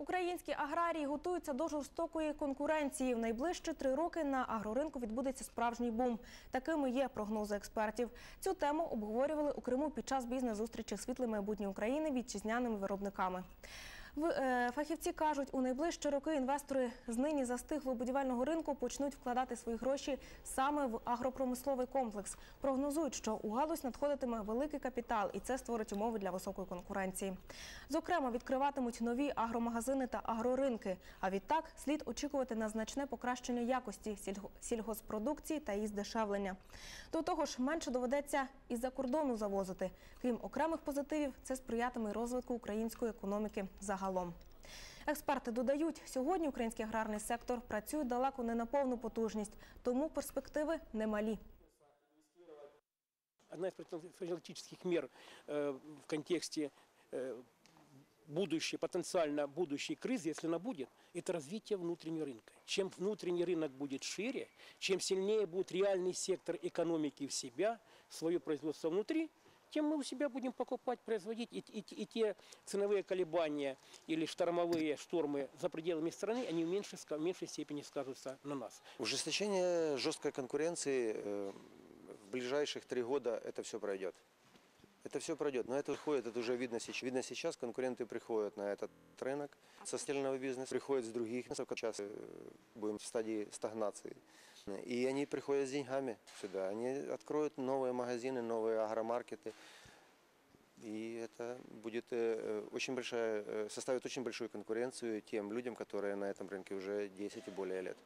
Українські аграрії готуються до жорстокої конкуренції. В найближчі три роки на агроринку відбудеться справжній бум. Такими є прогнози експертів. Цю тему обговорювали у Криму під час бізнес-зустрічі «Світле майбутнє України вітчизняними виробниками. Е, Фахівці кажуть, у найближчі роки інвестори з нині застиглого будівельного ринку почнуть вкладати свої гроші саме в агропромисловий комплекс. Прогнозують, що у галузь надходитиме великий капітал, і це створить умови для високої конкуренції. Зокрема, відкриватимуть нові агромагазини та агроринки. А відтак слід очікувати на значне покращення якості сільго- сільгоспродукції та її здешевлення. До того ж, менше доведеться із-за кордону завозити. Крім окремих позитивів, це сприятиме розвитку української економіки загалом Експерти додають, сьогодні український аграрний сектор працює далеко не на повну потужність, тому перспективи немалі. Одна из профилактических мер э, в контексте э, будущей, потенциально будущей кризы, если она будет, это развитие внутреннего рынка. Чем внутренний рынок будет шире, чем сильнее будет реальный сектор экономики в себя, свое производство внутри, тем мы у себя будем покупать, производить. И, и- и те ценовые колебания или штормовые штормы за пределами страны, они в меньшей, в меньшей степени скажутся на нас. Ужесточение жесткой конкуренции э, в ближайших три года это все пройдет. Это все пройдет, но это приходит, это уже видно сейчас. Видно сейчас, конкуренты приходят на этот рынок со стильного бизнеса, приходят с других сейчас э, будем в стадии стагнации. И они приходят с деньгами сюда, они откроют новые магазины, новые агромаркеты. И это будет э, очень большая, э, составит очень большую конкуренцию тем людям, которые на этом рынке уже 10 и более лет.